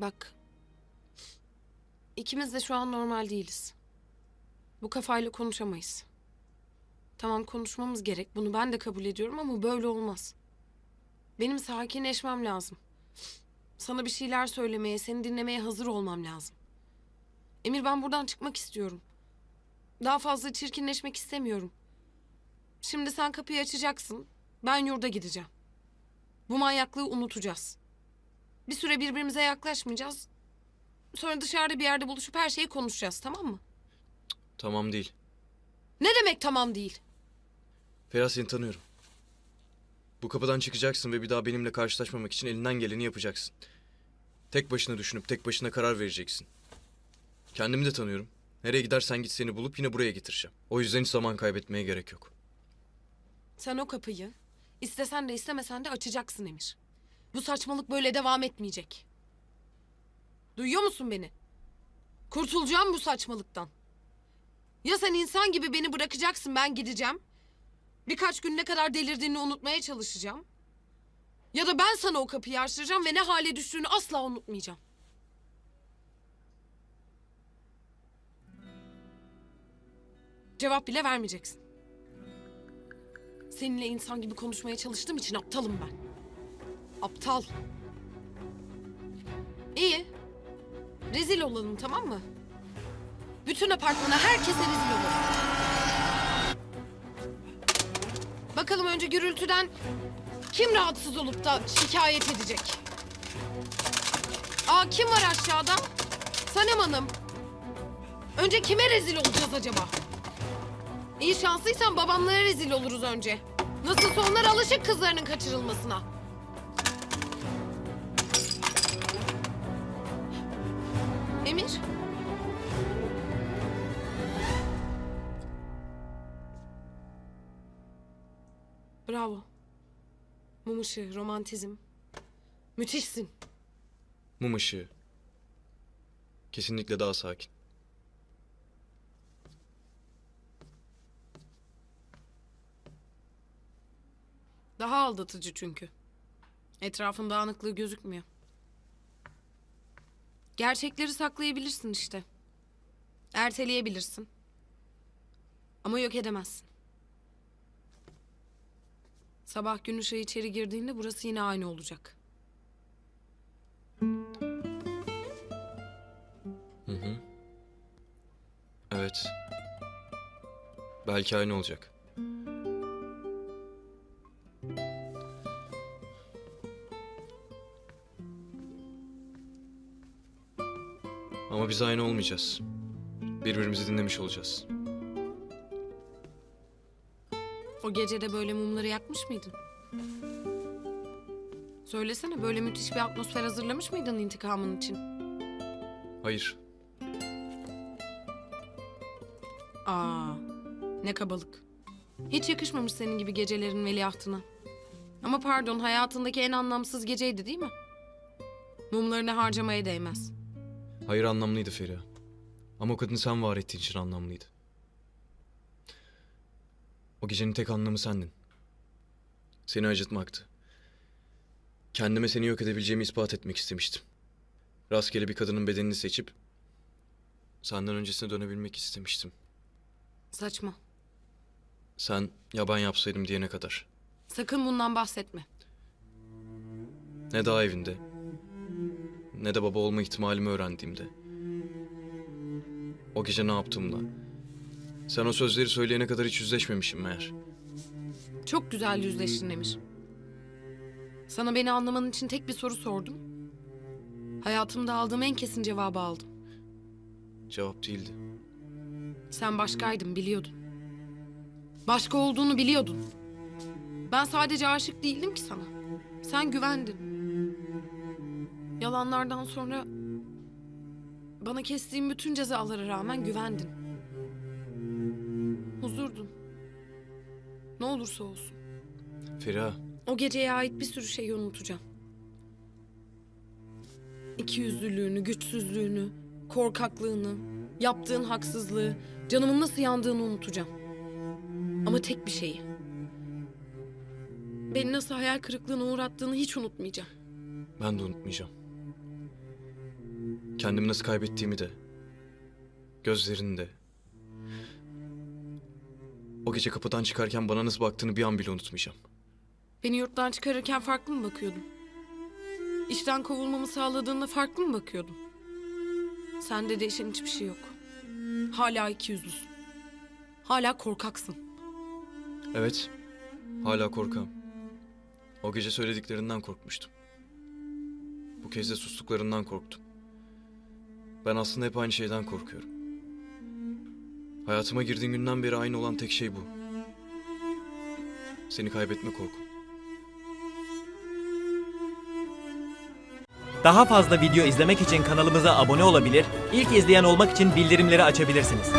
Bak. ikimiz de şu an normal değiliz. Bu kafayla konuşamayız. Tamam konuşmamız gerek. Bunu ben de kabul ediyorum ama böyle olmaz. Benim sakinleşmem lazım. Sana bir şeyler söylemeye, seni dinlemeye hazır olmam lazım. Emir ben buradan çıkmak istiyorum. Daha fazla çirkinleşmek istemiyorum. Şimdi sen kapıyı açacaksın. Ben yurda gideceğim. Bu manyaklığı unutacağız. Bir süre birbirimize yaklaşmayacağız. Sonra dışarıda bir yerde buluşup her şeyi konuşacağız tamam mı? Tamam değil. Ne demek tamam değil? Ferhat seni tanıyorum. Bu kapıdan çıkacaksın ve bir daha benimle karşılaşmamak için elinden geleni yapacaksın. Tek başına düşünüp tek başına karar vereceksin. Kendimi de tanıyorum. Nereye gidersen git seni bulup yine buraya getireceğim. O yüzden hiç zaman kaybetmeye gerek yok. Sen o kapıyı istesen de istemesen de açacaksın Emir. Bu saçmalık böyle devam etmeyecek. Duyuyor musun beni? Kurtulacağım bu saçmalıktan. Ya sen insan gibi beni bırakacaksın ben gideceğim. Birkaç gün ne kadar delirdiğini unutmaya çalışacağım. Ya da ben sana o kapıyı açtıracağım ve ne hale düştüğünü asla unutmayacağım. Cevap bile vermeyeceksin. Seninle insan gibi konuşmaya çalıştığım için aptalım ben. Aptal. İyi. Rezil olalım tamam mı? Bütün apartmana herkese rezil olalım. Bakalım önce gürültüden kim rahatsız olup da şikayet edecek? Aa kim var aşağıda? Sanem Hanım. Önce kime rezil olacağız acaba? İyi şanslıysan babamlara rezil oluruz önce. Nasılsa onlar alışık kızlarının kaçırılmasına. Emir? Bravo. Mum ışığı, romantizm. Müthişsin. Mum ışığı. Kesinlikle daha sakin. Daha aldatıcı çünkü. Etrafın dağınıklığı gözükmüyor. Gerçekleri saklayabilirsin işte. Erteleyebilirsin. Ama yok edemezsin. Sabah gün ışığı içeri girdiğinde burası yine aynı olacak. Evet. Belki aynı olacak. Ama biz aynı olmayacağız. Birbirimizi dinlemiş olacağız. O gece de böyle mumları yakmış mıydın? Söylesene böyle müthiş bir atmosfer hazırlamış mıydın intikamın için? Hayır. Aa, ne kabalık. Hiç yakışmamış senin gibi gecelerin veliahtına. Ama pardon hayatındaki en anlamsız geceydi değil mi? Mumlarını harcamaya değmez. Hayır anlamlıydı Feriha. Ama o kadını sen var ettiğin için anlamlıydı. O gecenin tek anlamı sendin. Seni acıtmaktı. Kendime seni yok edebileceğimi ispat etmek istemiştim. Rastgele bir kadının bedenini seçip senden öncesine dönebilmek istemiştim. Saçma. Sen ya ben yapsaydım diyene kadar. Sakın bundan bahsetme. Ne daha evinde ne de baba olma ihtimalimi öğrendiğimde. O gece ne yaptığımla. Sen o sözleri söyleyene kadar hiç yüzleşmemişim meğer. Çok güzel yüzleştin Emir. Sana beni anlaman için tek bir soru sordum. Hayatımda aldığım en kesin cevabı aldım. Cevap değildi. Sen başkaydın biliyordun. Başka olduğunu biliyordun. Ben sadece aşık değildim ki sana. Sen güvendin. Yalanlardan sonra bana kestiğim bütün cezalara rağmen güvendin. Huzurdun. Ne olursa olsun. Feriha, O geceye ait bir sürü şeyi unutacağım. İkiyüzlülüğünü, güçsüzlüğünü, korkaklığını, yaptığın haksızlığı, canımın nasıl yandığını unutacağım. Ama tek bir şeyi. Beni nasıl hayal kırıklığına uğrattığını hiç unutmayacağım. ben de unutmayacağım. Kendimi nasıl kaybettiğimi de. Gözlerini de. O gece kapıdan çıkarken bana nasıl baktığını bir an bile unutmayacağım. Beni yurttan çıkarırken farklı mı bakıyordun? İşten kovulmamı sağladığında farklı mı bakıyordun? Sende değişen hiçbir şey yok. Hala iki yüzlüsün. Hala korkaksın. Evet. Hala korkam. O gece söylediklerinden korkmuştum. Bu kez de sustuklarından korktum. Ben aslında hep aynı şeyden korkuyorum. Hayatıma girdiğin günden beri aynı olan tek şey bu. Seni kaybetme korkum. Daha fazla video izlemek için kanalımıza abone olabilir, ilk izleyen olmak için bildirimleri açabilirsiniz.